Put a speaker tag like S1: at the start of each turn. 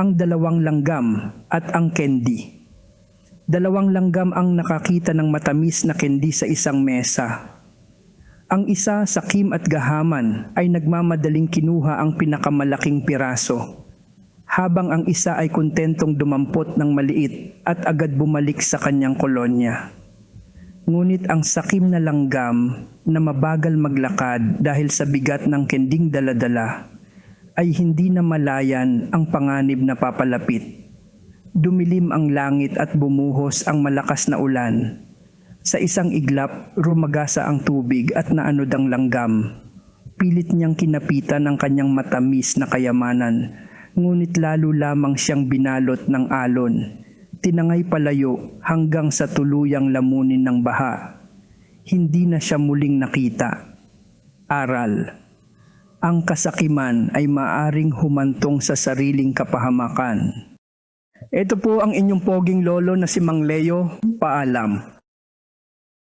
S1: ang dalawang langgam at ang candy. Dalawang langgam ang nakakita ng matamis na candy sa isang mesa. Ang isa sa Kim at Gahaman ay nagmamadaling kinuha ang pinakamalaking piraso, habang ang isa ay kontentong dumampot ng maliit at agad bumalik sa kanyang kolonya. Ngunit ang sakim na langgam na mabagal maglakad dahil sa bigat ng kending daladala ay hindi na malayan ang panganib na papalapit. Dumilim ang langit at bumuhos ang malakas na ulan. Sa isang iglap, rumagasa ang tubig at naanod ang langgam. Pilit niyang kinapitan ang kanyang matamis na kayamanan, ngunit lalo lamang siyang binalot ng alon. Tinangay palayo hanggang sa tuluyang lamunin ng baha. Hindi na siya muling nakita. Aral. Ang kasakiman ay maaring humantong sa sariling kapahamakan. Ito po ang inyong poging lolo na si Mang Leo. Paalam.